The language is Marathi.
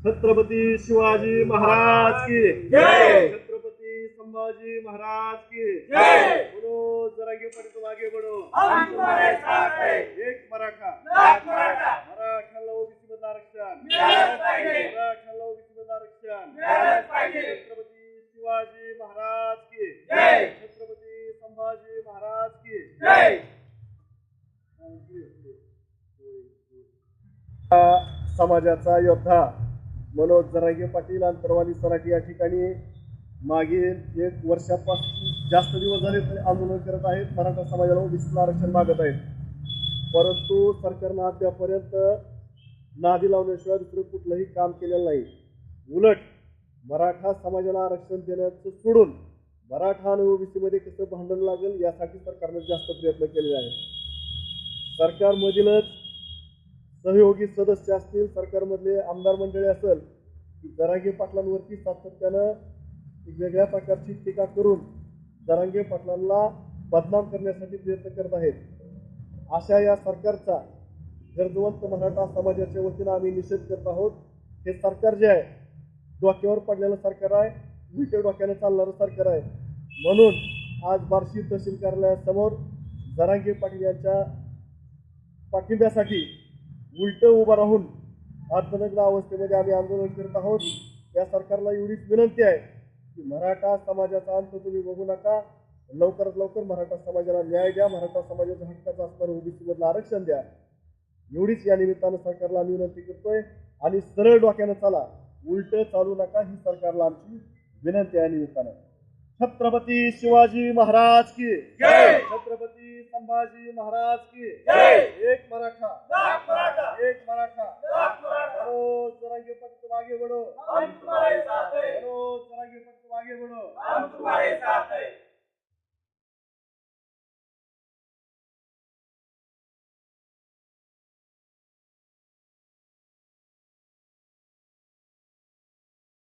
छत्रपती शिवाजी महाराज की. जय. छत्रपती संभाजी महाराज की. जय. बोलो बढ़ो हम तुम्हारे साथ हैं एक मराठा. मराठाला ओबीसी मध्ये आरक्षण. मराठाला ओबीसी मध्ये आरक्षण. छत्रपती शिवाजी महाराज की. जय. छत्रपती संभाजी महाराज की. जय! समाजाचा योद्धा. मनोज जरागे पाटील अंतरवाली सराठी या ठिकाणी मागील एक वर्षापासून जास्त दिवस झाले तरी आंदोलन करत आहेत. मराठा समाजाला ओबीसीला आरक्षण मागत आहेत. परंतु सरकारनं अद्यापर्यंत नादी लावण्याशिवाय दुसरं कुठलंही काम केलेलं नाही. उलट मराठा समाजाला आरक्षण देण्याचं सोडून मराठा आणि ओबीसीमध्ये कसं भांडण लागेल यासाठी सरकारनं जास्त प्रयत्न केलेले आहेत. सरकारमधीलच सहयोगी सदस्य असतील सरकारमधले आमदार मंडळी असेल की दरांगे पाटलांवरती सातत्यानं वेगळ्या प्रकारची टीका करून दरांगे पाटलांना बदनाम करण्यासाठी प्रयत्न करत आहेत. अशा या सरकारचा गर्दवंत मराठा समाजाच्या वतीनं आम्ही निषेध करत आहोत. हे सरकार जे आहे डोक्यावर पडलेलं सरकार आहे उलटे डोक्याने चालणारं सरकार आहे. म्हणून आज बार्शी तहसील कार्यालयासमोर दरांगे पाटील यांच्या पाठिंब्यासाठी उलट उभं राहून अर्थनग्न अवस्थेमध्ये आम्ही आंदोलन करत आहोत. या सरकारला एवढीच विनंती आहे की मराठा समाजाचा अंत तुम्ही बघू नका. लवकरात लवकर मराठा समाजाला न्याय द्या. मराठा समाजाच्या हक्काचं असणारं ओबीसीमधलं आरक्षण द्या. एवढीच या निमित्तानं सरकारला आम्ही विनंती करतोय. आणि सरळ डोक्यानं चाला. उलट चालू नका. ही सरकारला आमची विनंती आहे या निमित्तानं. छत्रपती शिवाजी महाराज की. छत्रपती संभाजी महाराज की. एक मराठा. एक मराठा. मनोज जरांगे तुम्हारे साथ हैं. मनोज जरांगे तुम आगे